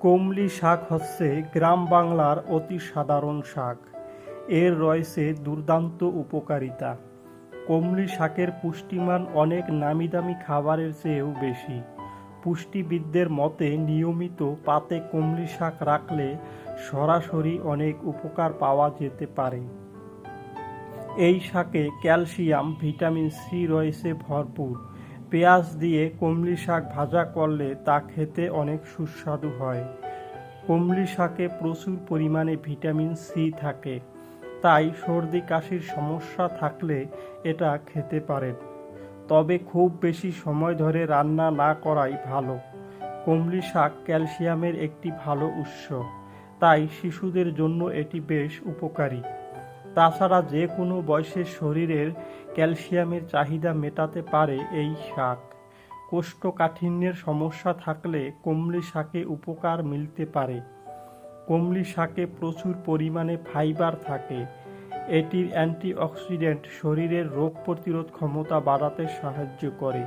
কমলি শাক হচ্ছে গ্রাম বাংলার অতি সাধারণ শাক। এর রয়েছে দুর্দান্ত উপকারিতা। কমলি শাকের পুষ্টিমান অনেক নামিদামি খাবারের চেয়েও বেশি। পুষ্টিবিদদের মতে, নিয়মিত পাতে কমলি শাক রাখলে সরাসরি অনেক উপকার পাওয়া যেতে পারে। এই শাকে ক্যালসিয়াম, ভিটামিন সি রয়েছে ভরপুর। পেঁয়াজ দিয়ে কমলি শাক ভাজা করলে তা খেতে অনেক সুস্বাদু হয়। কমলি শাকে প্রচুর পরিমাণে ভিটামিন সি থাকে, তাই সর্দি কাশির সমস্যা থাকলে এটা খেতে পারেন। তবে খুব বেশি সময় ধরে রান্না না করাই ভালো। কমলি শাক ক্যালসিয়ামের একটি ভালো উৎস, তাই শিশুদের জন্য এটি বেশ উপকারী। তাছাড়া যে কোনো বয়সের শরীরের ক্যালসিয়ামের চাহিদা মেটাতে পারে এই শাক। কোষ্ঠকাঠিন্যের সমস্যা থাকলে কমলি শাকে উপকার মিলতে পারে। কমলি শাকে প্রচুর পরিমাণে ফাইবার থাকে। এটির অ্যান্টিঅক্সিডেন্ট শরীরের রোগ প্রতিরোধ ক্ষমতা বাড়াতে সাহায্য করে।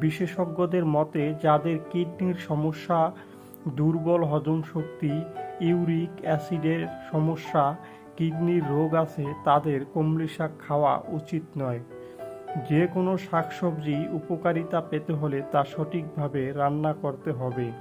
বিশেষজ্ঞদের মতে, যাদের কিডনির সমস্যা, দুর্বল হজম শক্তি, ইউরিক অ্যাসিডের সমস্যা কিডনির রোগ আছে, তাদের কুমড়ি শাক খাওয়া উচিত নয়। যে কোনো শাকসবজি উপকারিতা পেতে হলে তা সঠিকভাবে রান্না করতে হবে।